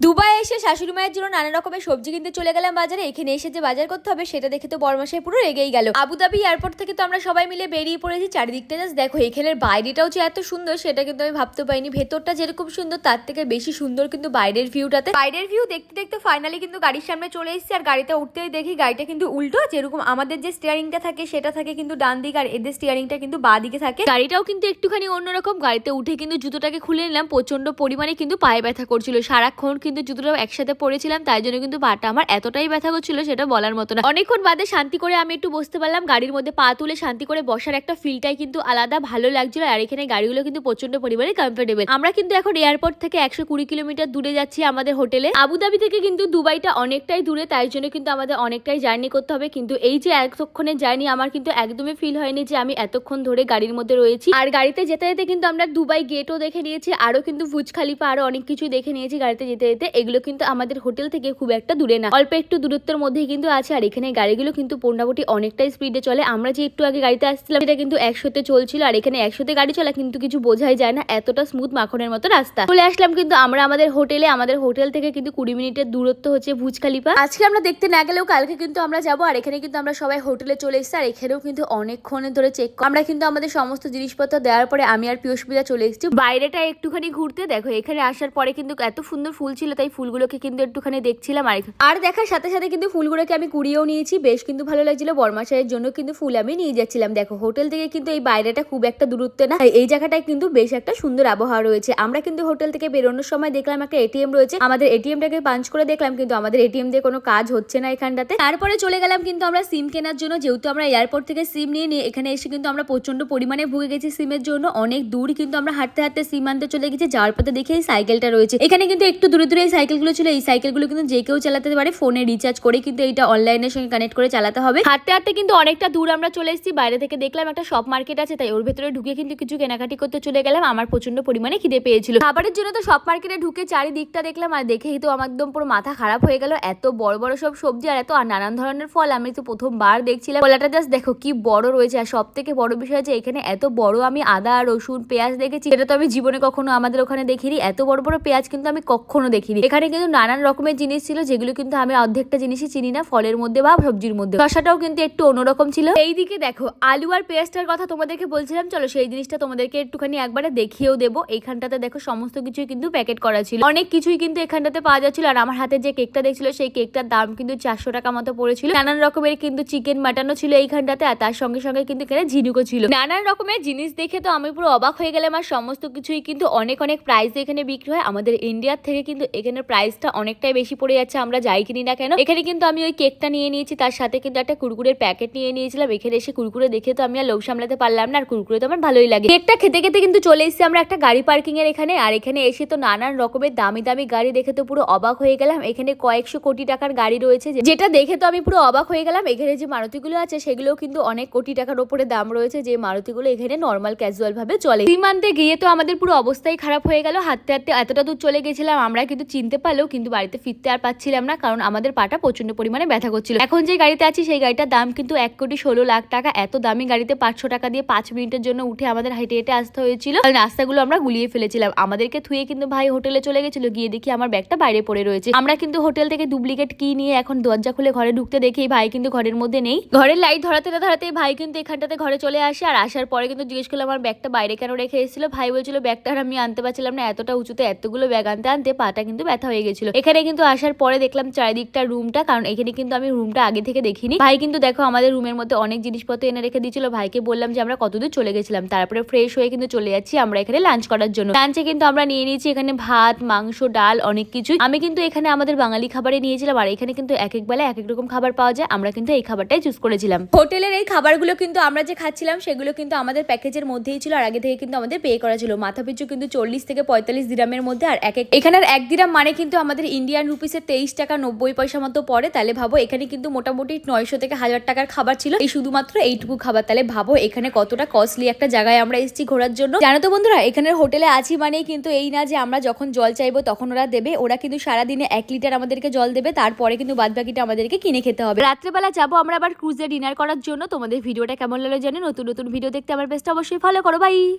Dubai এসে শাশুড়ি মায়ের জন্য নানা রকমের সবজি কিনতে চলে গেলাম বাজারে। এখানে এসে যে বাজার করতে হবে, সেটা দেখে তো বরমাসায় পুরো রেগেই গেল। আবুধাবি এয়ারপোর্ট থেকে তো আমরা সবাই মিলে বেরিয়ে পড়েছি চারিদিকটা জাস্ট দেখো, এখানের বাইরেটাও যে এত সুন্দর, সেটা কিন্তু আমি ভাবতে পারিনি। ভেতরটা যেরকম সুন্দর, তার থেকে বেশি সুন্দর কিন্তু বাইরের ভিউটাতে। বাইরের ভিউ দেখতে দেখতে ফাইনালি কিন্তু গাড়ির সামনে চলে এসেছি, আর গাড়িতে উঠতেই দেখি গাড়িটা কিন্তু উল্টো, যেরকম আমাদের যে স্টিয়ারিংটা থাকে, সেটা থাকে কিন্তু ডান দিক, আর এদের স্টিয়ারিংটা কিন্তু বাঁ দিকে থাকে। গাড়িটাও কিন্তু একটুখানি অন্যরকম, গাড়িতে উঠে কিন্তু জুতোটাকে খুলে নিলাম প্রচণ্ড পরিমাণে কিন্তু পায়ে ব্যথা করছিল। সারাক্ষণ কিন্তু জুতোটা একসাথে পড়েছিলাম, তাই জন্য কিন্তু পাটা আমার এতটাই ব্যথা করছিল সেটা বলার মতো না। অনেকক্ষণ বাদে শান্তি করে আমি একটু বসতে পারলাম, গাড়ির মধ্যে পা তুলে শান্তি করে বসার একটা ফিলটাই কিন্তু আলাদা ভালো লাগছিল, আর এখানে গাড়িগুলো কিন্তু প্রচণ্ড পরিমাণে কমফোর্টেবল আমরা কিন্তু এখন এয়ারপোর্ট থেকে একশো কুড়ি কিলোমিটার দূরে যাচ্ছি আমাদের হোটেলে। আবুধাবি থেকে কিন্তু দুবাইটা অনেকটাই দূরে, তাই জন্য কিন্তু আমাদের অনেকটাই জার্নি করতে হবে, কিন্তু এই যে এতক্ষণের জার্নি আমার কিন্তু একদমই ফিল হয়নি যে আমি এতক্ষণ ধরে গাড়ির মধ্যে রয়েছি। আর গাড়িতে যেতে যেতে কিন্তু আমরা দুবাই গেটও দেখে নিয়েছি আরও কিন্তু ভুজ খালিফা আরও অনেক কিছু দেখে নিয়েছি গাড়িতে যেতে যেতে, এগুলো কিন্তু আমাদের হোটেল থেকে খুব একটা দূরে না। অল্প একটু দূরত্বের মধ্যেই কিন্তু আছে, আর এখানে গাড়িগুলো কিন্তু মোটামুটি অনেকটাই স্পিডে চলে। আমরা যে একটু আগে গাড়িতে আসছিলাম, সেটা কিন্তু একশোতে চলছিল, আর এখানে একশোতে গাড়ি চলা কিন্তু কিছু বোঝাই যায় না, এতটা স্মুথ মাখনের মতো রাস্তা। চলে আসলাম কিন্তু আমরা আমাদের হোটেলে। আমাদের হোটেল থেকে কিন্তু কুড়ি মিনিটের দূরত্ব হচ্ছে ভুজখালিপা। আজকে আমরা দেখতে না গেলেও কালকে কিন্তু আমরা যাব, আর এখানে কিন্তু আমরা সবাই হোটেলে চলে এসেছি, আর এখানেও কিন্তু অনেকক্ষণ ধরে চেক আমরা কিন্তু আমাদের সমস্ত জিনিসপত্র দেওয়ার পরে আমি আর পিয়সপিতা চলে এসেছি। বাইরেটা একটুখানি ঘুরতে। দেখো, এখানে আসার পরে কিন্তু এত সুন্দর ফুল ছিল, তাই ফুলগুলোকে কিন্তু একটুখানি দেখছিলাম, আর আর দেখার সাথে সাথে কিন্তু ফুলগুলোকে আমি কুড়িয়েও নিয়েছি। বেশ কিন্তু ভালো লাগছিল। বর্মাশাইয়ের জন্য কিন্তু ফুল আমি নিয়ে যাচ্ছিলাম। দেখো, হোটেল থেকে কিন্তু এই বাইরেটা খুব একটা দূরত্বে না। এই জায়গাটায় কিন্তু বেশ একটা সুন্দর আবহাওয়া রয়েছে। আমরা কিন্তু হোটেল থেকে বেরোনোর সময় দেখলাম একটা এটিএম রয়েছে। আমাদের এটিএমটাকে পাঞ্চ করে দেখলাম, কিন্তু আমাদের এটিএম দিয়ে কোনো কাজ হচ্ছে না এখানটাতে। তারপরে চলে গেলাম কিন্তু আমরা সিম কেনার জন্য। যেহেতু আমরা এয়ারপোর্ট থেকে সিম নিয়ে নিয়ে এখানে এসে কিন্তু আমরা প্রচণ্ড পরিমাণে ভুগে গেছি সিমের জন্য। অনেক দূর কিন্তু আমরা হাঁটতে হাঁটতে সিম আনতে চলে গেছি। যাওয়ার পথে দেখে এই সাইকেলটা রয়েছে। এখানে কিন্তু একটু দূরে দূরে এই সাইকেলগুলো ছিল, এই সাইকেলগুলো কিন্তু যে কেউ চালাতে পারে, ফোনে রিচার্জ করে কিন্তু এটা অনলাইনের সঙ্গে কানেক্ট করে চালাতে হবে। হাঁটতে হাঁটতে কিন্তু অনেকটা দূর আমরা চলে এসেছি, বাইরে থেকে দেখলাম একটা শপ মার্কেট আছে, তাই ওর ভেতরে ঢুকে কিন্তু কিছু কেনাকাটি করতে চলে গেলাম, আমার প্রচণ্ড পরিমাণে খিদে পেয়েছিল। খাবারের জন্য তো শপ মার্কেটে ঢুকে চারিদিকটা দেখলাম, আর দেখেই তো আমার একদম পুরো মাথা খারাপ হয়ে গেল, এত বড় বড় সব সবজি আর এত নানান ধরনের ফল, আমি তো প্রথমবার দেখছিলাম। কলাটা জাস্ট দেখো কি বড় রয়েছে, আর সব থেকে বড় বিষয় হচ্ছে এখানে এত বড় আমি আদা, রসুন, পেঁয়াজ দেখেছি এটা তো আমি জীবনে কখনো আমাদের ওখানে দেখিনি, এত বড় বড় পেঁয়াজ কিন্তু আমি কখনো দেখিনি। এখানে কিন্তু নানান রকমের জিনিস ছিল, যেগুলো কিন্তু আমি অর্ধেকটা জিনিসই চিনি না, ফলের মধ্যে বা সবজির মধ্যে। শসাটাও কিন্তু একটু অন্যরকম ছিল। এই দিকে দেখো, আলু আর পেঁয়াজটার কথা তোমাদেরকে বলছিলাম, চলো সেই জিনিসটা তোমাদেরকে একটুখানি একবারে দেখিয়েও দেবো। এইখানটাতে দেখো সমস্ত কিছুই কিন্তু প্যাকেট করা ছিল। অনেক কিছুই কিন্তু এখানটাতে পাওয়া যাচ্ছিল, আর আমার হাতে যে কেকটা দেখছিল, সেই কেকটার দাম কিন্তু চারশো টাকা মতো পড়েছিল। নানান রকমের কিন্তু চিকেন মাটানো ছিল এইখানটাতে, আর তার সঙ্গে সঙ্গে কিন্তু এখানে ঝিনুকও ছিল। নানান রকমের জিনিস দেখে তো আমি পুরো অবাক হয়ে গেলাম, আর সমস্ত কিছুই কিন্তু অনেক অনেক প্রাইস এখানে বিক্রি হয়। আমাদের ইন্ডিয়ার থেকে কিন্তু এখানে প্রাইসটা অনেকটাই বেশি পড়ে যাচ্ছে, আমরা যাই কিনি না কেন? এখানে কিন্তু আমি ওই কেকটা নিয়ে নিয়েছি, তার সাথে কিন্তু একটা কুরকুরের প্যাকেট নিয়ে নিয়েছিলাম। এখানে এসে কুরকুরে দেখে তো আমি আর লোক সামলাতে পারলাম না, আর কুরকুরে তো আমার ভালোই লাগে। কেকটা খেতে খেতে কিন্তু চলে এসেছি আমরা একটা গাড়ি পার্কিং এর এখানে, আর এখানে এসে তো নানান রকমের দামি দামি গাড়ি দেখে তো পুরো অবাক হয়ে গেলাম। এখানে কয়েকশো কোটি টাকার গাড়ি রয়েছে যেটা দেখে তো আমি পুরো অবাক হয়ে গেলাম। এখানে যে মারুতিগুলো আছে, সেগুলোও কিন্তু অনেক কোটি টাকার ওপরে দাম রয়েছে, যে মারুতিগুলো এখানে নর্মাল ক্যাজুয়াল ভাবে চলে। সীমান্তে গিয়ে তো আমাদের পুরো অবস্থাই খারাপ হয়ে গেল। হাঁটতে হাঁটতে এতটা দূর চলে গেছিলাম, আমরা কিন্তু চিনতে পারলেও কিন্তু বাড়িতে ফিরতে আর পাচ্ছিলাম না, কারণ আমাদের পাটা প্রচণ্ড পরিমাণে ব্যথা করছিল। এখন যে গাড়িতে আছি, সেই গাড়িটার দাম কিন্তু এক কোটি ষোলো লাখ টাকা। এত দামি গাড়িতে পাঁচশো টাকা দিয়ে পাঁচ মিনিটের জন্য উঠে আমাদের হেঁটে হেঁটে আসতে হয়েছিল। রাস্তাগুলো আমরা গুলিয়ে ফেলেছিলাম। আমাদেরকে থুয়ে কিন্তু ভাই হোটেলে চলে গেছিল, গিয়ে দেখি আমার ব্যাগটা বাইরে পড়ে রয়েছে। আমরা কিন্তু হোটেল থেকে ডুপ্লিকেট কি নিয়ে এখন দরজা খুলে ঘরে ঢুকতে দেখি ভাই কিন্তু ঘরের মধ্যে নেই। ঘরের লাইট ধরাতে না ধরাতে ভাই কিন্তু এখানটাতে ঘরে চলে আসে আর আসার পরে কিন্তু জিজ্ঞেস করলাম, আমার ব্যাগটা বাইরে কেন রেখে এসেছিল? ভাই বলছিল, ব্যাগটা আর আমি আনতে পারছিলাম না, এতটা উঁচুতে এতগুলো ব্যাগ আনতে আনতে পাটা কিন্তু ব্যথা হয়ে গেছিল। এখানে কিন্তু আসার পরে দেখলাম চারিদিকটা রুমটা, কারণ এখানে কিন্তু আমি রুমটা আগে থেকে দেখিনি। ভাই কিন্তু দেখো আমাদের রুমের মধ্যে অনেক জিনিসপত্র এনে রেখে দিয়েছিল। ভাইকে বললাম যে, আমরা কতদূর চলে গেছিলাম। তারপরে ফ্রেশ হয়ে কিন্তু চলে যাচ্ছি আমরা এখানে লাঞ্চ করার জন্য। লাঞ্চে কিন্তু আমরা নিয়ে নিয়েছি এখানে ভাত, মাংস, ডাল, অনেক কিছুই। আমি কিন্তু এখানে আমাদের বাঙালি খাবারে নিয়েছিলাম, আর এখানে কিন্তু এক এক বেলা এক এক রকম খাবার পাওয়া যায়। আমরা কিন্তু এই খাবারটাই চুজ করেছিলাম। হোটেলের এই খাবারগুলো কিন্তু আমরা যে খাচ্ছিলাম, সেগুলো কিন্তু আমাদের প্যাকেজের মধ্যেই ছিল, আর আগে থেকে কিন্তু আমাদের পে করা ছিল। মাথা পিছু কিন্তু চল্লিশ থেকে পঁয়তাল্লিশ দিরামের মধ্যে, আর এক এক এখানের এক দিরাম মানে কিন্তু আমাদের ইন্ডিয়ান রুপিসের তেইশ টাকা নব্বই পয়সা মতো পড়ে, তাহলে ভাবো এখানে কিন্তু মোটামুটি নয়শো থেকে হাজার টাকার খাবার ছিল। এই শুধুমাত্র এইটুকু খাবার, তাহলে ভাবো এখানে কতটা কস্টলি একটা জায়গায় আমরা এসেছি ঘোরার জন্য। জানো তো বন্ধুরা, এখানের হোটেলে আছি মানেই কিন্তু এই না যে আমরা যখন জল চাইব তখন ওরা দেবে, ওরা কিন্তু সারাদিনে এক লিটার আমাদেরকে জল দেবে, তারপরে কিন্তু বাদ বাকিটা আমাদেরকে কিনে খেতে হবে। রাত্রেবেলা যাব আমরা আবার ক্রুজে ডিনার করার জন্য, তোমাদের ভিডিওটা কেমন লাগল জানি, নতুন নতুন ভিডিও দেখতে আমার বেস্ট অবশ্যই ফলো করো বাই